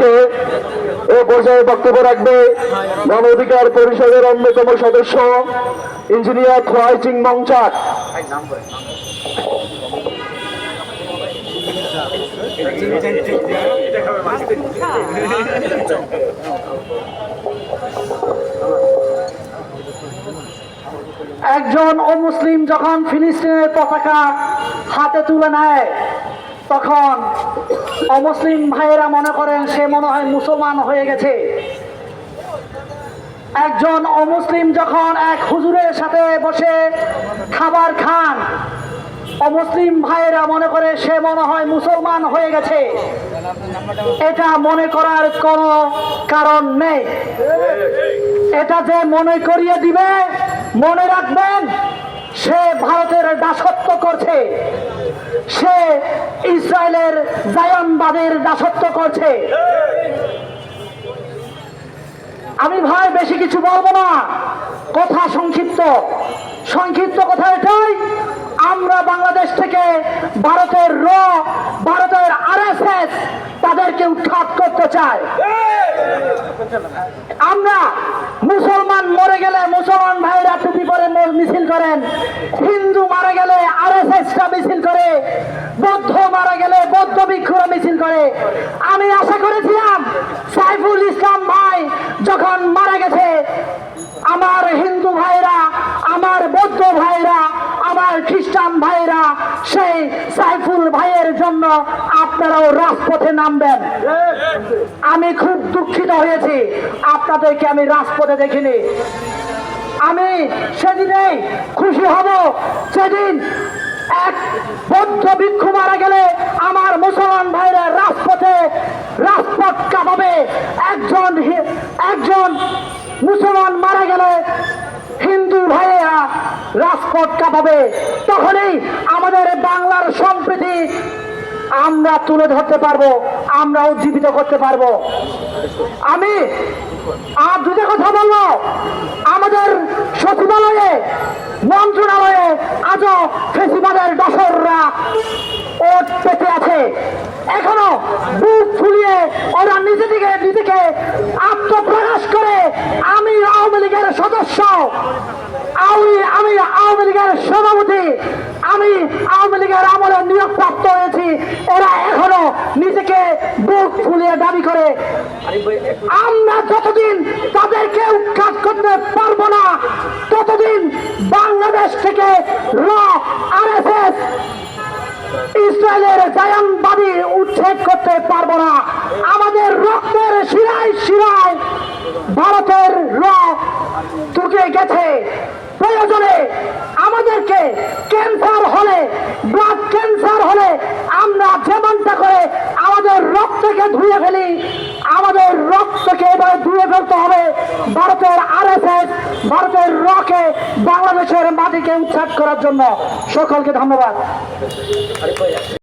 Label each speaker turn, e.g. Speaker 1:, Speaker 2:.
Speaker 1: থেকে এ পর্যায়ে বক্তব্য রাখবে গণ অধিকার পরিষদের অন্যতম সদস্য, ইঞ্জিনিয়ার খোয়াই চিং মংচাক
Speaker 2: একজন অমুসলিম যখন ফিলিস্তিনের পতাকা হাতে তুলে নেয় তখন অমুসলিম ভাইয়েরা মনে করেন সে মনে হয় মুসলমান হয়ে গেছে। একজন অমুসলিম যখন এক হুজুরের সাথে বসে খাবার খান, অমুসলিম ভাইয়েরা মনে করে সে মনে হয় মুসলমান হয়ে গেছে। এটা মনে করার কোনো কারণ নেই। এটা যে মনে করিয়ে দিবে, মনে রাখবেন, সে ভারতের দাসত্ব করছে। সে ইসরায়েলের জায়নবাদের দাসত্ব করছে। আমি ভাই, বেশি কিছু বলব না। কথা সংক্ষিপ্ত। সংক্ষিপ্ত কথা এটাই, আমরা বাংলাদেশ থেকে ভারতের র, ভারতের আরএসএস তাদেরকে উৎখাত করতে চাই। আমরা মুসলমান মরে গেলে মুসলমান ভাইরা টুপি পরে মিছিল করেন। হিন্দু মারা গেলে আরএসএসটা মিছিল করে বৌদ্ধ মারা গেলে বৌদ্ধ ভিক্ষুরা মিছিল করে আমি আশা করেছিলাম সাইফুল ইসলাম ভাই যখন মারা গেছে আমার হিন্দু ভাইরা আমার বৌদ্ধ ভাইরা আমার খ্রিস্টান ভাইরা সেই সাইফুল ভাইয়ের জন্য আপনারাও রাজপথে নামবেন। আমি খুব দুঃখিত হয়েছি, আপনাদেরকে আমি রাজপথে দেখিনি। আমি সেদিনেই খুশি হব, সেদিন এক বৌদ্ধ ভিক্ষু মারা গেলে আমার মুসলমান ভাইরা রাজপথে রাজপথ কাঁপাবে। একজন একজন মুসলমান মারা গেলে হিন্দু ভাইয়েরা রাজপথ কাঁপাবে, তখনই আমাদের বাংলার সম্প্রীতি আমরা তুলে ধরতে পারব আমরা উজ্জীবিত করতে পারব। আমি আর দুটো কথা বলব। আমাদের সচিবালয়ে, মন্ত্রণালয়ে আজও ফেসিবাদের দশররা ওট পেতে আছে। এখনও বুক ফুলিয়ে ওরা নিজে থেকে নিজেকে আত্মপ্রকাশ করে আমি আওয়ামী লীগের সদস্য আমি আমি আওয়ামী লীগের সভাপতি, আমি আওয়ামী লীগের আমলে নিয়োগ প্রাপ্ত হয়েছি। এরা এখনও নিজেকে বুক ফুলিয়ে দাবি করে। আমরা যতদিন তাদেরকে উৎখাত করতে পারব না, ততদিন বাংলাদেশ থেকে র, আরএসএস, ইসরায়েলের জায়ানবাদী উচ্ছেদ করতে পারব না। আমাদের রক্তের শিরায় ভারতের র ঢুকে গেছে প্রয়োজনে আমাদেরকে ক্যান্সার হলে ব্লাড ক্যান্সার হলে আমরা যেমনটা করে আমাদের রক্তকে ধুয়ে ফেলি, আমাদের রক্তকে এবার ধুয়ে ফেলতে হবে। ভারতের আরএসএস, ভারতের রকে বাংলাদেশের মাটিকে উচ্ছেদ করার জন্য। সকলকে ধন্যবাদ।